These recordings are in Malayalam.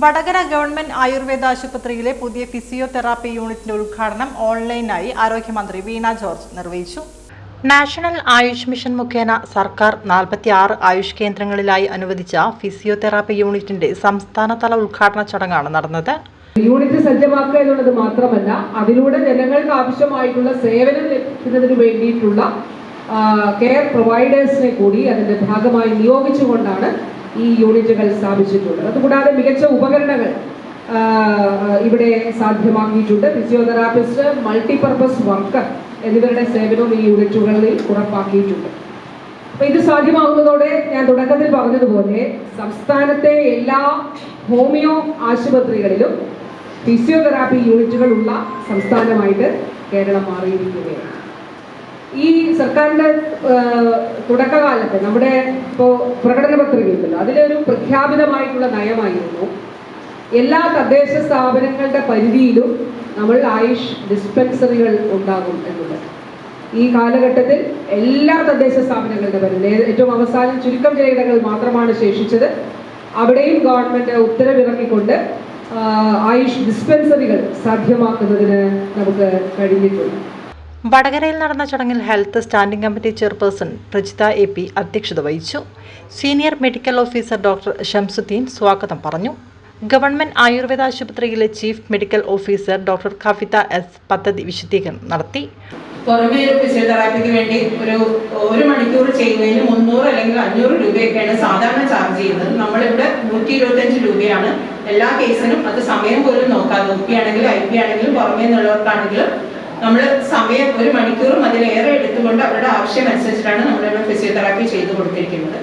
വടകര ഗവൺമെന്റ് ആയുർവേദ ആശുപത്രിയിലെ പുതിയ ഫിസിയോതെറാപ്പി യൂണിറ്റിന്റെ ഉദ്ഘാടനം ഓൺലൈനായി ആരോഗ്യമന്ത്രി വീണ ജോർജ് നിർവഹിച്ചു. നാഷണൽ ആയുഷ് മിഷൻ മുഖേന സർക്കാർ നാൽപ്പത്തിയാറ് ആയുഷ് കേന്ദ്രങ്ങളിലായി അനുവദിച്ച ഫിസിയോതെറാപ്പി യൂണിറ്റിന്റെ സംസ്ഥാനതല ഉദ്ഘാടന ചടങ്ങാണ് നടന്നത്. യൂണിറ്റ് സജ്ജമാക്കുക എന്നുള്ളത് മാത്രമല്ല അതിലൂടെ ജനങ്ങൾക്ക് ആവശ്യമായിട്ടുള്ള സേവനം ലഭിക്കുന്നതിന് വേണ്ടിയിട്ടുള്ള കെയർ പ്രൊവൈഡേഴ്സിനെ കൂടി അതിന്റെ ഭാഗമായി നിയോഗിച്ചുകൊണ്ടാണ് ഈ യൂണിറ്റുകൾ സ്ഥാപിച്ചിട്ടുണ്ട്. അതുകൂടാതെ മികച്ച ഉപകരണങ്ങൾ ഇവിടെ സാധ്യമാക്കിയിട്ടുണ്ട്. ഫിസിയോതെറാപ്പിസ്റ്റ് മൾട്ടിപർപ്പസ് വർക്കർ എന്നിവരുടെ സേവനവും ഈ യൂണിറ്റുകളിൽ ഉറപ്പാക്കിയിട്ടുണ്ട്. അപ്പൊ ഇത് സാധ്യമാകുന്നതോടെ ഞാൻ തുടക്കത്തിൽ പറഞ്ഞതുപോലെ സംസ്ഥാനത്തെ എല്ലാ ഹോമിയോ ആശുപത്രികളിലും ഫിസിയോതെറാപ്പി യൂണിറ്റുകളുള്ള സംസ്ഥാനമായിട്ട് കേരളം മാറിയിരിക്കുകയാണ്. ഈ സർക്കാരിന്റെ തുടക്കകാലത്ത് നമ്മുടെ ഇപ്പോ പ്രകടന പത്രികയുണ്ടല്ലോ അതിലൊരു പ്രഖ്യാപിതമായിട്ടുള്ള നയമായിരുന്നു. എല്ലാ തദ്ദേശ സ്ഥാപനങ്ങളുടെ പരിധിയിലും നമ്മൾ ആയുഷ് ഡിസ്പെൻസറികൾ ഉണ്ടാകും എന്നുള്ളത് ഈ കാലഘട്ടത്തിൽ എല്ലാ തദ്ദേശ സ്ഥാപനങ്ങളുടെ പരിധി ഏറ്റവും അവസാനം ചുരുക്കം ചില ഇടങ്ങൾ മാത്രമാണ് ശേഷിച്ചത് അവിടെയും ഗവൺമെന്റ് ഉത്തരവിറക്കിക്കൊണ്ട് ആയുഷ് ഡിസ്പെൻസറികൾ സാധ്യമാക്കുന്നതിന് നമുക്ക് കഴിഞ്ഞിട്ടുണ്ട്. വടകരയിൽ നടന്ന ചടങ്ങിൽ health standing committee chairperson Prajitha A P അധ്യക്ഷത വഹിച്ചു. Senior medical officer doctor Shamsuddin സ്വാഗതം പറഞ്ഞു. ഗവൺമെന്റ് ആയുർവേദ ആശുപത്രിയിലെ chief medical officer doctor Kavitha S പദ്ധതി വിശദീകരണം നടത്തി. പുറമേ ഒരു ഫിസിയോതെറാപ്പിക്ക് വേണ്ടി ഒരു ഒരു മണിക്കൂർ ചെയ്യുന്നതിന് മുന്നൂറ് അല്ലെങ്കിൽ അഞ്ഞൂറ് രൂപയൊക്കെയാണ് സാധാരണ ചാർജ് ചെയ്യുന്നത്. നമ്മളിവിടെ നൂറ്റി ഇരുപത്തഞ്ച് രൂപയാണ്. എല്ലാ കേസിനും അത് സമയം പോലും നോക്കാതെ ഒ പി ആണെങ്കിലും ഐ പി ആണെങ്കിലും പുറമേ നിന്നുള്ളവർക്കാണെങ്കിലും നമ്മൾ സമയം ഒരു മണിക്കൂറും അതിലേറെ എടുത്തുകൊണ്ട് അവരുടെ ആവശ്യം അനുസരിച്ചിട്ടാണ് നമ്മളിവിടെ ഫിസിയോതെറാപ്പി ചെയ്തു കൊടുത്തിരിക്കുന്നത്.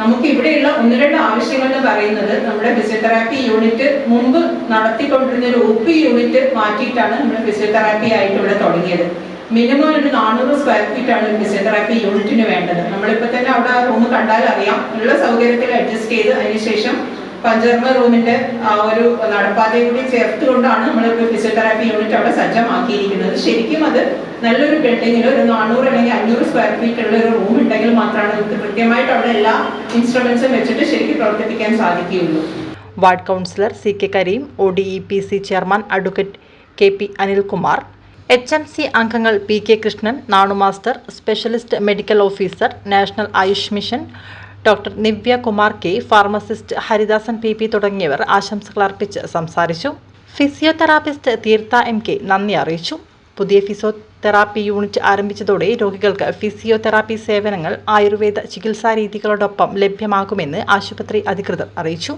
നമുക്ക് ഇവിടെയുള്ള ഒന്ന് രണ്ട് ആവശ്യങ്ങൾ എന്ന് പറയുന്നത് നമ്മുടെ ഫിസിയോതെറാപ്പി യൂണിറ്റ് മുമ്പ് നടത്തിക്കൊണ്ടിരുന്ന ഒരു ഒ യൂണിറ്റ് മാറ്റിയിട്ടാണ് നമ്മൾ ഫിസിയോതെറാപ്പി ആയിട്ട് ഇവിടെ തുടങ്ങിയത്. മിനിമം ഒരു നാനൂറ് സ്ക്വയർ ഫീറ്റ് ആണ് ഫിസിയോതെറാപ്പി യൂണിറ്റിന് വേണ്ടത്. നമ്മളിപ്പോ തന്നെ അവിടെ റൂം കണ്ടാൽ അറിയാം. ഉള്ള സൗകര്യത്തിൽ അഡ്ജസ്റ്റ് ചെയ്ത് അതിനുശേഷം പഞ്ചകർമ്മ റൂമിന്റെ ആ ഒരു നടപ്പാതയും കൂടി ചേർത്തുകൊണ്ടാണ് നമ്മളിപ്പോൾ ഫിസിയോതെറാപ്പി യൂണിറ്റ് അവിടെ സജ്ജമാക്കിയിരിക്കുന്നത്. ശരിക്കും അത് നല്ലൊരു ബിൽഡിങ്ങിൽ ഒരു നാനൂറ് അല്ലെങ്കിൽ അഞ്ഞൂറ് സ്ക്വയർ ഫീറ്റ് ഉള്ള ഒരു റൂം ഉണ്ടെങ്കിൽ മാത്രമാണ് നമുക്ക് കൃത്യമായിട്ട് അവിടെ എല്ലാ ഇൻസ്ട്രുമെന്റ്സും വെച്ചിട്ട് ശരിക്കും പ്രവർത്തിപ്പിക്കാൻ സാധിക്കുകയുള്ളൂ. Ward councillor C K Karim O D E P C chairman advocate K P Anilkumar H M C അംഗങ്ങൾ P K Krishnan Nanu master specialist medical officer national Ayush mission doctor Nivya Kumar K pharmacist Haridasan P P തുടങ്ങിയവർ ആശംസകൾ അർപ്പിച്ച് സംസാരിച്ചു. ഫിസിയോതെറാപ്പിസ്റ്റ് തീർത്ഥ എം കെ നന്ദി അറിയിച്ചു. പുതിയ ഫിസിയോതെറാപ്പി യൂണിറ്റ് ആരംഭിച്ചതോടെ രോഗികൾക്ക് ഫിസിയോതെറാപ്പി സേവനങ്ങൾ ആയുർവേദ ചികിത്സാ രീതികളോടൊപ്പം ലഭ്യമാകുമെന്ന് ആശുപത്രി അധികൃതർ അറിയിച്ചു.